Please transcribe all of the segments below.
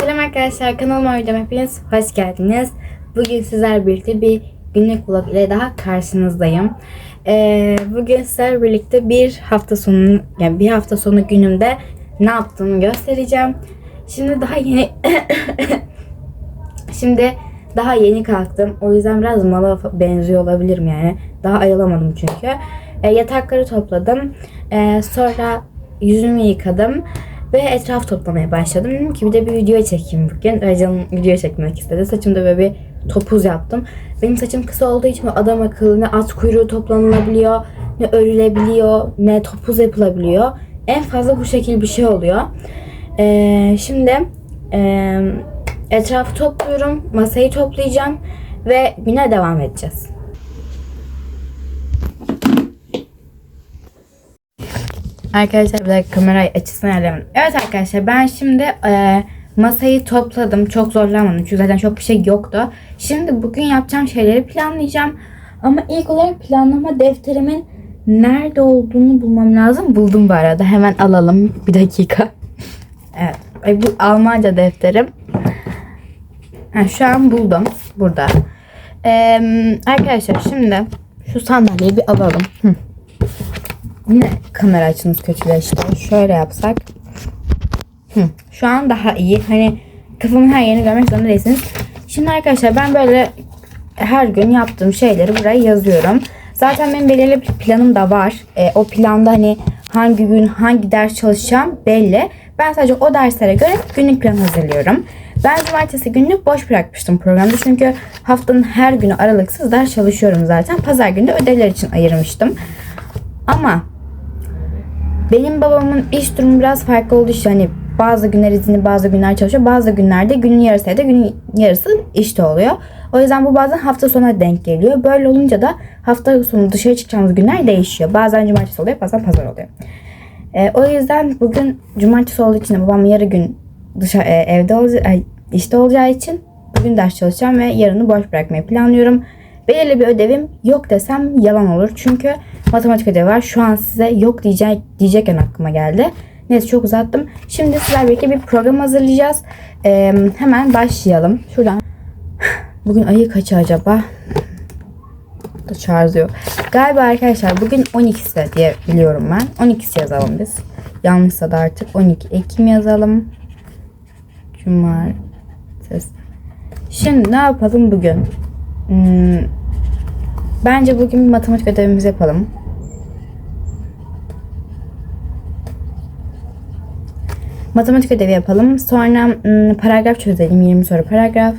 Selam arkadaşlar kanalıma videoma hepiniz hoş geldiniz. Bugün sizler birlikte bir günlük vlog ile daha karşınızdayım. Ee, bugün sizler birlikte bir hafta sonu yani bir hafta sonu günümde ne yaptığımı göstereceğim. Şimdi daha yeni Şimdi daha yeni kalktım. O yüzden biraz mala benziyor olabilirim yani. Daha ayılamadım çünkü. E, yatakları topladım. E, sonra yüzümü yıkadım. Ve etraf toplamaya başladım. Dedim ki bir de bir video çekeyim bugün. Canım video çekmek istedi. Saçımda böyle bir topuz yaptım. Benim saçım kısa olduğu için adam akıllı ne at kuyruğu toplanılabiliyor, ne örülebiliyor, ne topuz yapılabiliyor. En fazla bu şekil bir şey oluyor. E, şimdi e, etrafı topluyorum. Masayı toplayacağım. Ve güne devam edeceğiz. Arkadaşlar bir dakika kamerayı açısını ayarlayamadım. Evet arkadaşlar ben şimdi e, masayı topladım. Çok zorlanmadım çünkü zaten çok bir şey yoktu. Şimdi bugün yapacağım şeyleri planlayacağım. Ama ilk olarak planlama defterimin nerede olduğunu bulmam lazım. Buldum bu arada. Hemen alalım. Bir dakika. Evet. Bu Almanca defterim. Ha, şu an buldum. Burada. Ee, arkadaşlar şimdi şu sandalyeyi bir alalım. Hı. Yine kamera açınız kötüleşti. Şöyle yapsak. Hı, şu an daha iyi. Hani kafamın her yerini görmek zorunda değilsiniz. Şimdi arkadaşlar ben böyle her gün yaptığım şeyleri buraya yazıyorum. Zaten benim belirli bir planım da var. E, o planda hani hangi gün hangi ders çalışacağım belli. Ben sadece o derslere göre günlük plan hazırlıyorum. Ben cumartesi gününü boş bırakmıştım programda. Çünkü haftanın her günü aralıksız ders çalışıyorum zaten. Pazar günü de ödevler için ayırmıştım. Ama benim babamın iş durumu biraz farklı olduğu için hani bazı günler izinli bazı günler çalışıyor. Bazı günlerde günün yarısı evde günün yarısı işte oluyor. O yüzden bu bazen hafta sonuna denk geliyor. Böyle olunca da hafta sonu dışarı çıkacağımız günler değişiyor. Bazen cumartesi oluyor bazen pazar oluyor. Ee, o yüzden bugün cumartesi olduğu için babam yarı gün dışarı, e, evde olacağı, ay, işte olacağı için bugün ders çalışacağım ve yarını boş bırakmayı planlıyorum. Belirli bir ödevim yok desem yalan olur. Çünkü matematik ödevi var. Şu an size yok diyecek, diyecekken aklıma geldi. Neyse çok uzattım. Şimdi sizlerle birlikte bir program hazırlayacağız. Ee, hemen başlayalım. Şuradan. Bugün ayı kaçı acaba? Da çağırıyor. Galiba arkadaşlar bugün 12'si diye biliyorum ben. 12'si yazalım biz. Yanlışsa da artık 12 Ekim yazalım. Cumartesi. Şimdi ne yapalım bugün? Hmm, bence bugün matematik ödevimizi yapalım. Matematik ödevi yapalım. Sonra hmm, paragraf çözelim. 20 soru paragraf.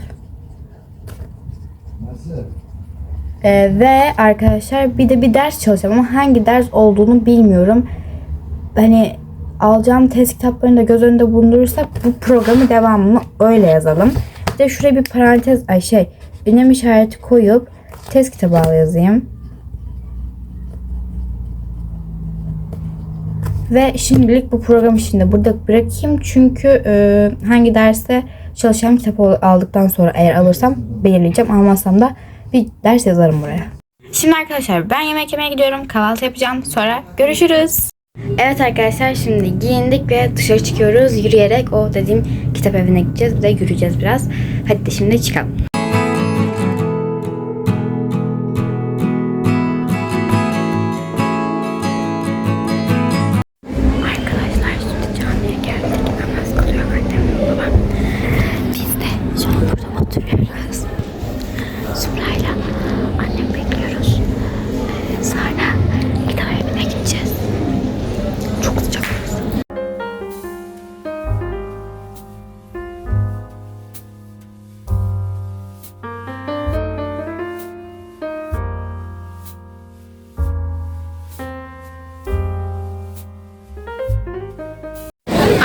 Ee, ve arkadaşlar bir de bir ders çalışacağım ama hangi ders olduğunu bilmiyorum. Hani alacağım test kitaplarını da göz önünde bulundurursak bu programı devamını öyle yazalım. Bir de şuraya bir parantez ay şey ünlem işareti koyup test kitabı al yazayım. Ve şimdilik bu program işini de burada bırakayım. Çünkü e, hangi derste çalışacağım kitabı aldıktan sonra eğer alırsam belirleyeceğim. Almazsam da bir ders yazarım buraya. Şimdi arkadaşlar ben yemek yemeye gidiyorum. Kahvaltı yapacağım. Sonra görüşürüz. Evet arkadaşlar şimdi giyindik ve dışarı çıkıyoruz. Yürüyerek o dediğim kitap evine gideceğiz. Bir de yürüyeceğiz biraz. Hadi de şimdi çıkalım.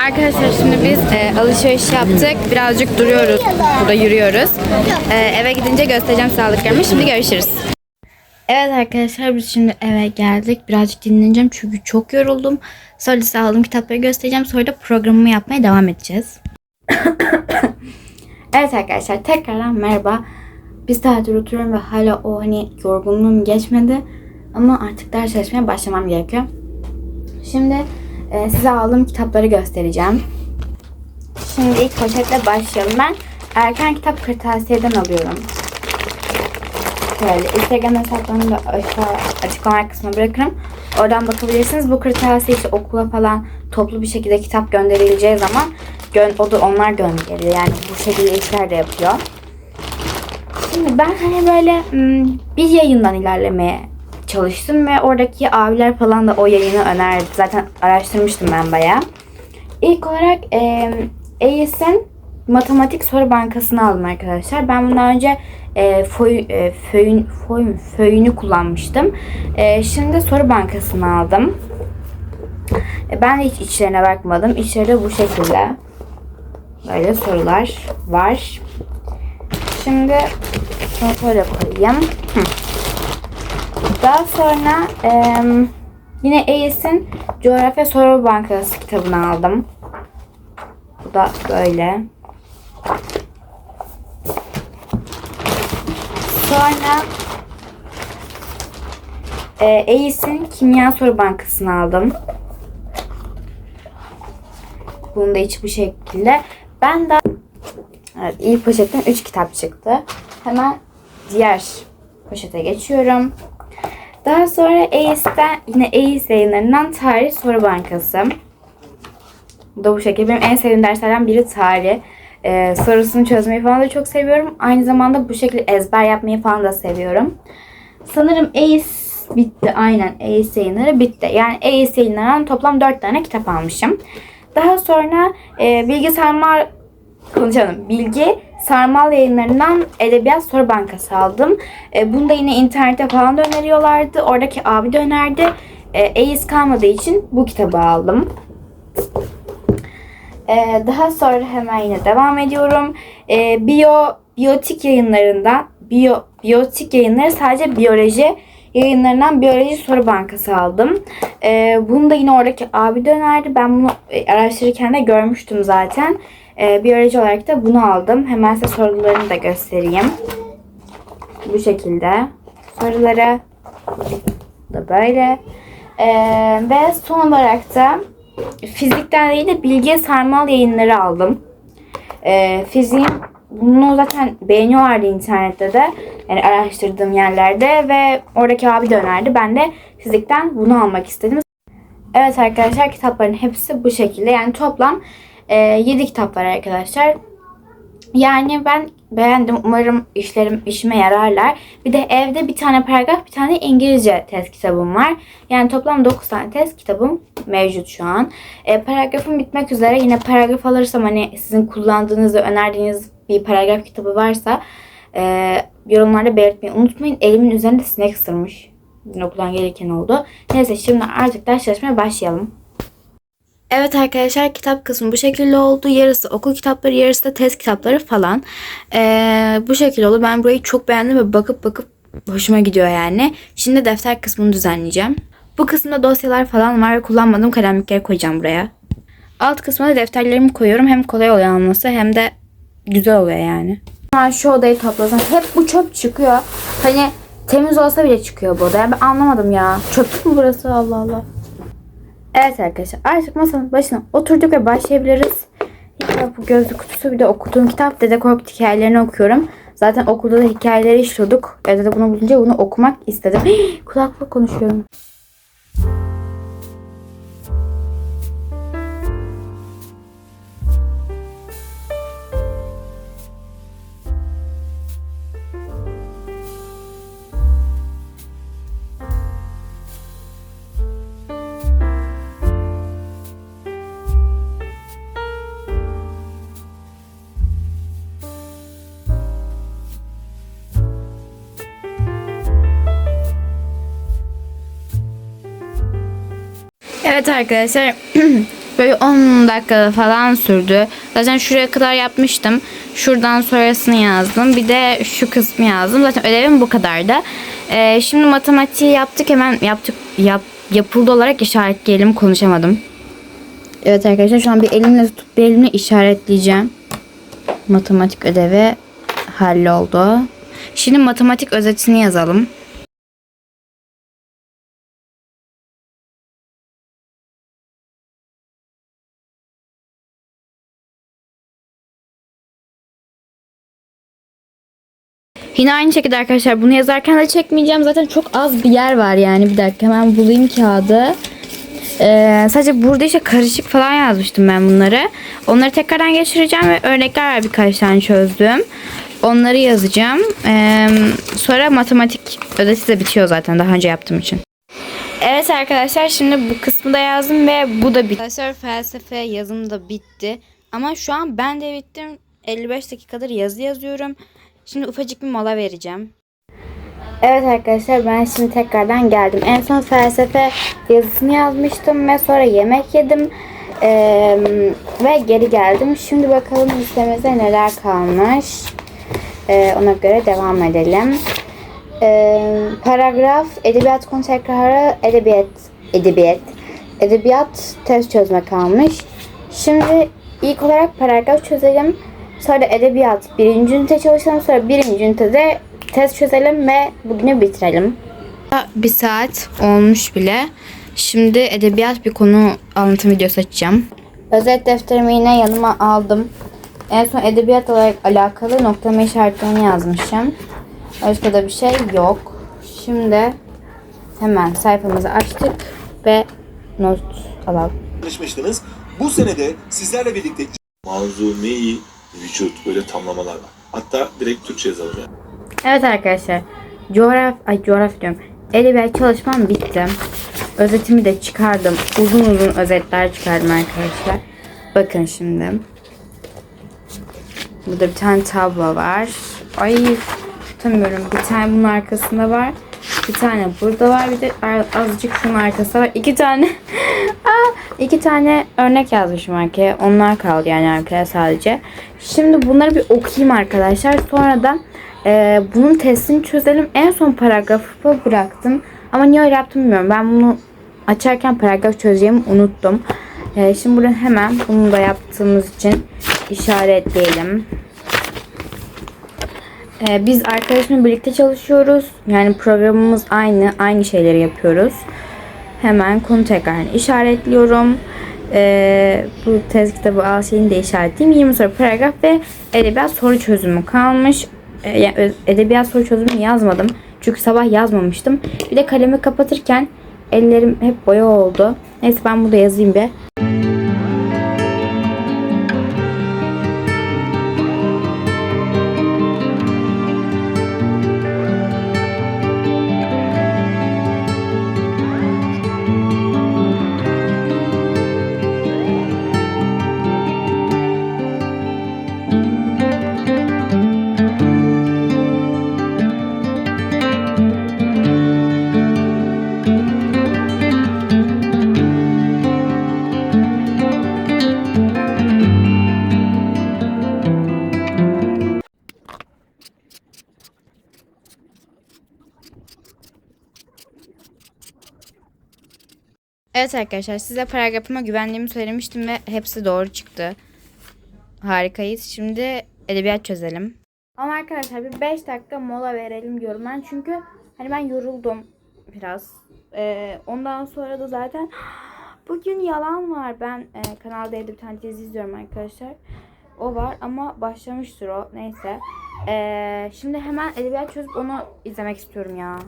Arkadaşlar şimdi biz e, alışveriş yaptık. Birazcık duruyoruz. Burada yürüyoruz. E, eve gidince göstereceğim sağlıklarımı. Şimdi görüşürüz. Evet arkadaşlar biz şimdi eve geldik. Birazcık dinleneceğim çünkü çok yoruldum. Sonra size aldığım kitapları göstereceğim. Sonra da programımı yapmaya devam edeceğiz. evet arkadaşlar tekrardan merhaba. Bir saattir oturuyorum ve hala o hani yorgunluğum geçmedi. Ama artık ders çalışmaya başlamam gerekiyor. Şimdi e, size aldığım kitapları göstereceğim. Şimdi ilk poşetle başlayalım. Ben erken kitap kırtasiyeden alıyorum. Şöyle Instagram hesaplarını da aşağı açıklama kısmına bırakırım. Oradan bakabilirsiniz. Bu kırtasiye işte okula falan toplu bir şekilde kitap gönderileceği zaman gön o da onlar gönderiyor. Yani bu şekilde işler de yapıyor. Şimdi ben hani böyle hmm, bir yayından ilerlemeye çalıştım ve oradaki abiler falan da o yayını önerdi. Zaten araştırmıştım ben bayağı. İlk olarak e, AES'in matematik soru bankasını aldım arkadaşlar. Ben bundan önce e, foy, e, föyün, foy, föyünü kullanmıştım. E, şimdi soru bankasını aldım. E, ben hiç içlerine bakmadım. İçleri bu şekilde. Böyle sorular var. Şimdi şunu şöyle koyayım. Hı. Daha sonra e, yine AES'in Coğrafya Soru Bankası kitabını aldım. Bu da böyle. Sonra e, AES'in Kimya Soru Bankası'nı aldım. Bunu da bu şekilde. Ben de evet, ilk poşetten 3 kitap çıktı. Hemen diğer poşete geçiyorum. Daha sonra ACE'den yine ACE yayınlarından Tarih Soru Bankası. Bu da bu şekilde. Benim en sevdiğim derslerden biri tarih. Ee, sorusunu çözmeyi falan da çok seviyorum. Aynı zamanda bu şekilde ezber yapmayı falan da seviyorum. Sanırım ACE bitti. Aynen ACE yayınları bitti. Yani ACE yayınlarından toplam 4 tane kitap almışım. Daha sonra e, Bilgi Sarmal konuşalım. Bilgi Sarmal yayınlarından Edebiyat Soru Bankası aldım. E, bunu da yine internette falan da öneriyorlardı. Oradaki abi de önerdi. E, ACE kalmadığı için bu kitabı aldım. Ee, daha sonra hemen yine devam ediyorum. Ee, biyo biyotik yayınlarından biyo biyotik yayınları sadece biyoloji yayınlarından biyoloji soru bankası aldım. Ee, bunu da yine oradaki abi de önerdi. Ben bunu e, araştırırken de görmüştüm zaten. Ee, biyoloji olarak da bunu aldım. Hemen size sorularını da göstereyim. Bu şekilde. Soruları da böyle. Ee, ve son olarak da fizikten değil de bilgiye sarmal yayınları aldım. Ee, fiziğin bunu zaten beğeniyorlardı internette de. Yani araştırdığım yerlerde ve oradaki abi de önerdi. Ben de fizikten bunu almak istedim. Evet arkadaşlar kitapların hepsi bu şekilde. Yani toplam e, 7 kitap var arkadaşlar. Yani ben beğendim. Umarım işlerim işime yararlar. Bir de evde bir tane paragraf, bir tane İngilizce test kitabım var. Yani toplam 9 tane test kitabım mevcut şu an. E, paragrafım bitmek üzere. Yine paragraf alırsam hani sizin kullandığınız ve önerdiğiniz bir paragraf kitabı varsa e, yorumlarda belirtmeyi unutmayın. Elimin üzerinde sinek ısırmış. Dün okuldan gelirken oldu. Neyse şimdi artık ders çalışmaya başlayalım. Evet arkadaşlar kitap kısmı bu şekilde oldu. Yarısı okul kitapları, yarısı da test kitapları falan. Ee, bu şekilde oldu. Ben burayı çok beğendim ve bakıp bakıp hoşuma gidiyor yani. Şimdi defter kısmını düzenleyeceğim. Bu kısımda dosyalar falan var. Kullanmadığım kalemlikleri koyacağım buraya. Alt kısmına defterlerimi koyuyorum. Hem kolay oluyor alması hem de güzel oluyor yani. Ben şu odayı topladım. Hep bu çöp çıkıyor. Hani temiz olsa bile çıkıyor bu odaya. Ben anlamadım ya. Çöplük mü burası? Allah Allah. Evet arkadaşlar artık masanın başına oturduk ve başlayabiliriz. İlk bu gözlük kutusu bir de okuduğum kitap Dede Korkut hikayelerini okuyorum. Zaten okulda da hikayeleri işliyorduk. Evde de bunu bulunca bunu okumak istedim. Kulaklık konuşuyorum. Evet arkadaşlar böyle 10 dakika falan sürdü. Zaten şuraya kadar yapmıştım. Şuradan sonrasını yazdım. Bir de şu kısmı yazdım. Zaten ödevim bu kadardı. Ee, şimdi matematiği yaptık hemen yaptık yap, yapıldı olarak işaretleyelim konuşamadım. Evet arkadaşlar şu an bir elimle tutup bir elimle işaretleyeceğim. Matematik ödevi halloldu. Şimdi matematik özetini yazalım. Yine aynı şekilde arkadaşlar bunu yazarken de çekmeyeceğim. Zaten çok az bir yer var yani. Bir dakika hemen bulayım kağıdı. Ee, sadece burada işte karışık falan yazmıştım ben bunları. Onları tekrardan geçireceğim ve örnekler var birkaç tane çözdüm. Onları yazacağım. Ee, sonra matematik ödesi de bitiyor zaten daha önce yaptığım için. Evet arkadaşlar şimdi bu kısmı da yazdım ve bu da bitti. Arkadaşlar felsefe yazım da bitti. Ama şu an ben de bittim. 55 dakikadır yazı yazıyorum. Şimdi ufacık bir mola vereceğim. Evet arkadaşlar ben şimdi tekrardan geldim. En son felsefe yazısını yazmıştım ve sonra yemek yedim. Ee, ve geri geldim. Şimdi bakalım listemizde neler kalmış. Ee, ona göre devam edelim. Ee, paragraf, edebiyat konu tekrarı, edebiyat, edebiyat, edebiyat test çözme kalmış. Şimdi ilk olarak paragraf çözelim. Sonra edebiyat birinci ünite çalışalım. Sonra birinci ünitede test çözelim ve bugünü bitirelim. Bir saat olmuş bile. Şimdi edebiyat bir konu anlatım videosu açacağım. Özet defterimi yine yanıma aldım. En son edebiyat olarak alakalı noktalama işaretlerini yazmışım. Başka da bir şey yok. Şimdi hemen sayfamızı açtık ve not alalım. tanışmıştınız. Bu senede sizlerle birlikte manzumi vücut böyle tamlamalar var. Hatta direkt Türkçe yazalım yani. Evet arkadaşlar. Coğraf, ay coğrafya diyorum. Edebiyat çalışmam bitti. Özetimi de çıkardım. Uzun uzun özetler çıkardım arkadaşlar. Bakın şimdi. Burada bir tane tablo var. Ay tutamıyorum. Bir tane bunun arkasında var. Bir tane burada var. Bir de azıcık şunun arkasında var. İki tane iki tane örnek yazmışım arkaya. Onlar kaldı yani arkaya sadece. Şimdi bunları bir okuyayım arkadaşlar. Sonra da e, bunun testini çözelim. En son paragrafı bıraktım. Ama niye öyle yaptım bilmiyorum. Ben bunu açarken paragraf çözeceğimi unuttum. E, şimdi buradan hemen bunu da yaptığımız için işaretleyelim. E, biz arkadaşımla birlikte çalışıyoruz. Yani programımız aynı. Aynı şeyleri yapıyoruz. Hemen konu tekrar işaretliyorum. Ee, bu tez kitabı al şeyini de işaretleyeyim. 20 soru paragraf ve edebiyat soru çözümü kalmış. Ee, yani edebiyat soru çözümü yazmadım. Çünkü sabah yazmamıştım. Bir de kalemi kapatırken ellerim hep boya oldu. Neyse ben burada yazayım bir. Evet arkadaşlar size paragrafıma güvendiğimi söylemiştim ve hepsi doğru çıktı. Harikayız. Şimdi edebiyat çözelim. Ama arkadaşlar bir 5 dakika mola verelim diyorum ben. Çünkü hani ben yoruldum biraz. Ee, ondan sonra da zaten bugün yalan var. Ben e, evde bir tane dizi izliyorum arkadaşlar. O var ama başlamıştır o. Neyse. Ee, şimdi hemen edebiyat çözüp onu izlemek istiyorum ya.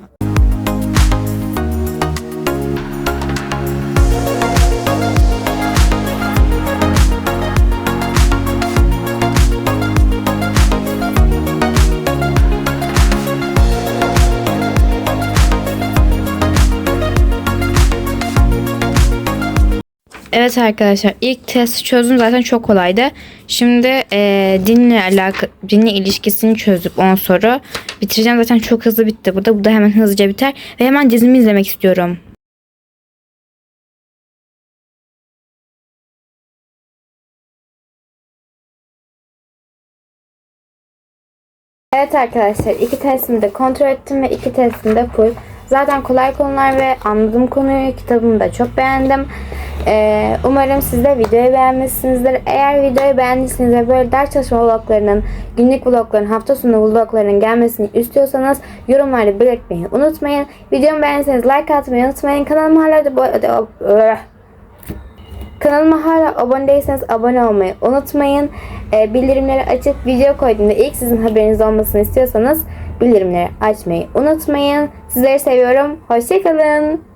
Evet arkadaşlar ilk test çözdüm zaten çok kolaydı. Şimdi eee dinle alaka dinle ilişkisini çözdük 10 soru. Bitireceğim zaten çok hızlı bitti burada. Bu da hemen hızlıca biter ve hemen dizimi izlemek istiyorum. Evet arkadaşlar iki testimi de kontrol ettim ve iki testim de full. Zaten kolay konular ve anladığım konuyu kitabımı da çok beğendim. Ee, umarım siz de videoyu beğenmişsinizdir. Eğer videoyu beğendiyseniz ve böyle ders çalışma vloglarının, günlük vlogların, hafta sonu vloglarının gelmesini istiyorsanız yorumlarda belirtmeyi unutmayın. Videomu beğendiyseniz like atmayı unutmayın. Kanalıma hala da. Kanalıma hala abone değilseniz abone olmayı unutmayın. Ee, bildirimleri açıp video koyduğumda ilk sizin haberiniz olmasını istiyorsanız bildirimleri açmayı unutmayın. Sizleri seviyorum. Hoşçakalın.